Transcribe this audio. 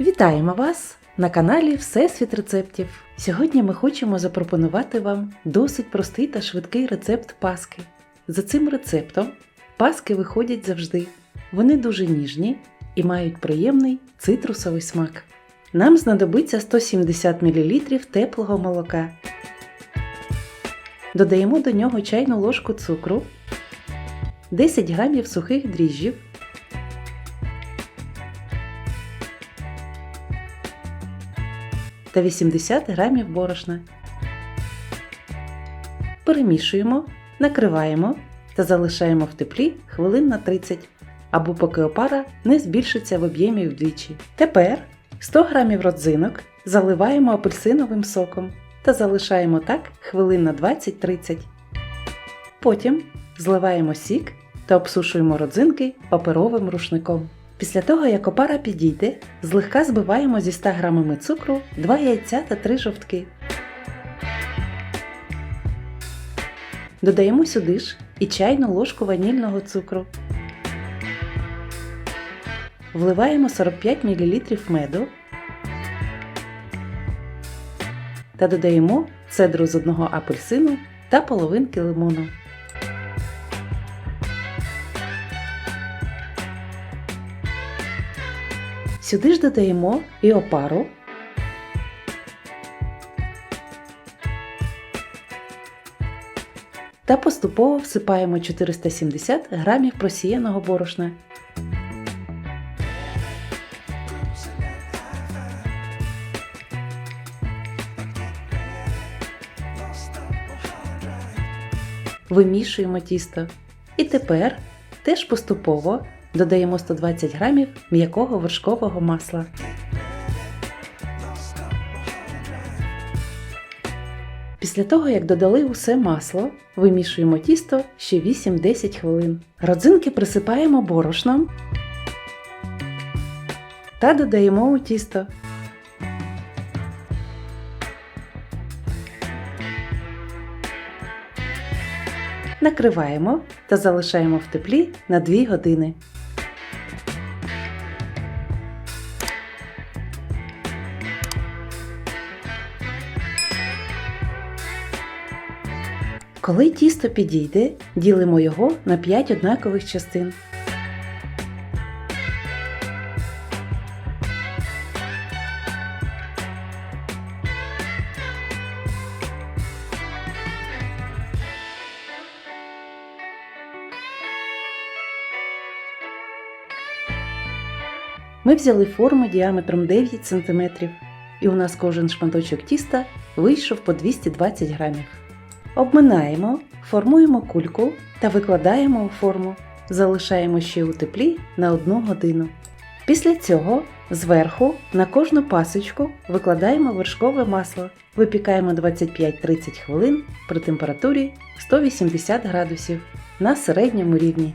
Вітаємо вас на каналі Всесвіт рецептів. Сьогодні ми хочемо запропонувати вам досить простий та швидкий рецепт паски. За цим рецептом паски виходять завжди. Вони дуже ніжні і мають приємний цитрусовий смак. Нам знадобиться 170 мл теплого молока. Додаємо до нього чайну ложку цукру, 10 г сухих дріжджів, та 80 г борошна. Перемішуємо, накриваємо та залишаємо в теплі хвилин на 30, або поки опара не збільшиться в об'ємі вдвічі. Тепер 100 г родзинок заливаємо апельсиновим соком та залишаємо так хвилин на 20-30. Потім зливаємо сік та обсушуємо родзинки паперовим рушником. Після того, як опара підійде, злегка збиваємо зі 100 г цукру 2 яйця та 3 жовтки. Додаємо сюди ж і чайну ложку ванільного цукру. Вливаємо 45 мл меду та додаємо цедру з одного апельсину та половинки лимону. Сюди ж додаємо і опару. Та поступово всипаємо 470 грамів просіяного борошна. Вимішуємо тісто. І тепер теж поступово додаємо 120 грамів м'якого вершкового масла. Після того, як додали усе масло, вимішуємо тісто ще 8-10 хвилин. Родзинки присипаємо борошном та додаємо у тісто. Накриваємо та залишаємо в теплі на 2 години. Коли тісто підійде, ділимо його на 5 однакових частин. Ми взяли форму діаметром 9 см, і у нас кожен шматочок тіста вийшов по 220 грамів. Обминаємо, формуємо кульку та викладаємо у форму. Залишаємо ще у теплі на 1 годину. Після цього зверху на кожну пасочку викладаємо вершкове масло. Випікаємо 25-30 хвилин при температурі 180 градусів на середньому рівні.